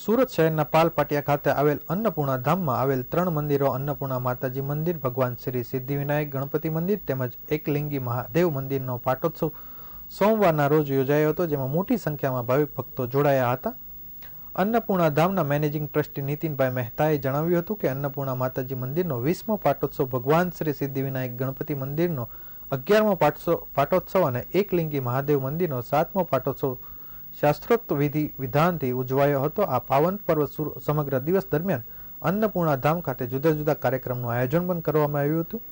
સુરત શહેરના પાલ પાટિયા ખાતે આવેલ અન્નપૂર્ણા ધામમાં આવેલ ત્રણ મંદિરો અન્નપૂર્ણા માતાજી મંદિર, ભગવાન શ્રી સિદ્ધિવિનાયક ગણપતિ મંદિર તેમજ એકલિંગી મહાદેવ મંદિરનો પાટોત્સવ સોમવારના રોજ યોજાયો હતો, જેમાં મોટી સંખ્યામાં ભાવિક ભક્તો જોડાયા હતા. અન્નપૂર્ણા ધામના મેનેજિંગ ટ્રસ્ટી નીતિનભાઈ મહેતાએ જણાવ્યું હતું કે અન્નપૂર્ણા માતાજી મંદિરનો વીસમો પાટોત્સવ ભગવાન શ્રી સિદ્ધિવિનાયક ગણપતિ મંદિરનો અગિયારમો પાટોત્સવ અને એકલિંગી મહાદેવ મંદિરનો સાતમો પાટોત્સવ શાસ્ત્રોક્ત વિધિ વિધાનથી ઉજવાયો હતો આ પાવન પર્વ સમગ્ર દિવસ દરમિયાન અન્નપૂર્ણા ધામ ખાતે જુદા જુદા કાર્યક્રમનું આયોજન પણ કરવામાં આવ્યું હતું.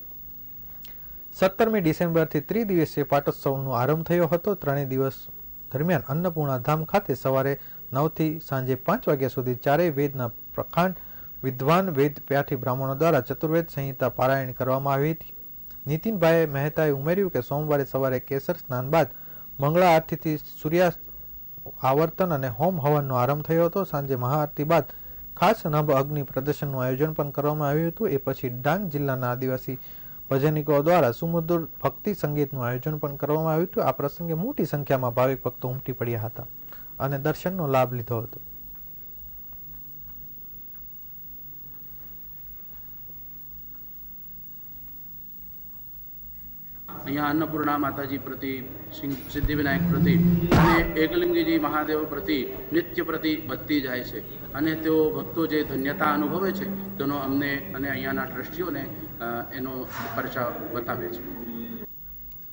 સત્તરમી ડિસેમ્બરથી ત્રિદિવસીય પાટોત્સવનો આરંભ થયો હતો. ત્રણેય દિવસ દરમિયાન અન્નપૂર્ણા ધામ ખાતે સવારે નવથી સાંજે પાંચ વાગ્યા સુધી ચારેય વેદના પ્રખાંડ, વિદ્વાન વેદ પ્યાઠી બ્રાહ્મણો દ્વારા ચતુર્વેદ સંહિતા પારાયણ કરવામાં આવી હતી. નીતિનભાઈ મહેતાએ ઉમેર્યું કે સોમવારે સવારે કેસર સ્નાન બાદ મંગળા આરતીથી સૂર્યાસ્ત આવર્તન અને હોમ હવનનો આરંભ થયો હતો. સાંજે મહાઆરતી બાદ ખાસ નભ અગ્નિ પ્રદર્શનનું આયોજન પણ કરવામાં આવ્યું હતું. એ પછી ડાંગ જિલ્લાના આદિવાસી ભજનિકો દ્વારા સુમધુર ભક્તિ સંગીતનું આયોજન પણ કરવામાં આવ્યું હતું. આ પ્રસંગે મોટી સંખ્યામાં ભાવિક ભક્તો ઉમટી પડ્યા હતા અને દર્શનનો લાભ લીધો હતો. અહીંયા અન્નપૂર્ણા માતાજી પ્રતિ સિદ્ધિવિનાયક પ્રતિ અને એકલિંગીજી મહાદેવ પ્રતિ, નિત્ય પ્રતિ વધતી જાય છે. અને તેઓ ભક્તો જે ધન્યતા અનુભવે છે, તેનો અમને અને અહીંયાના ટ્રસ્ટીઓને એનો પરચા બતાવે છે.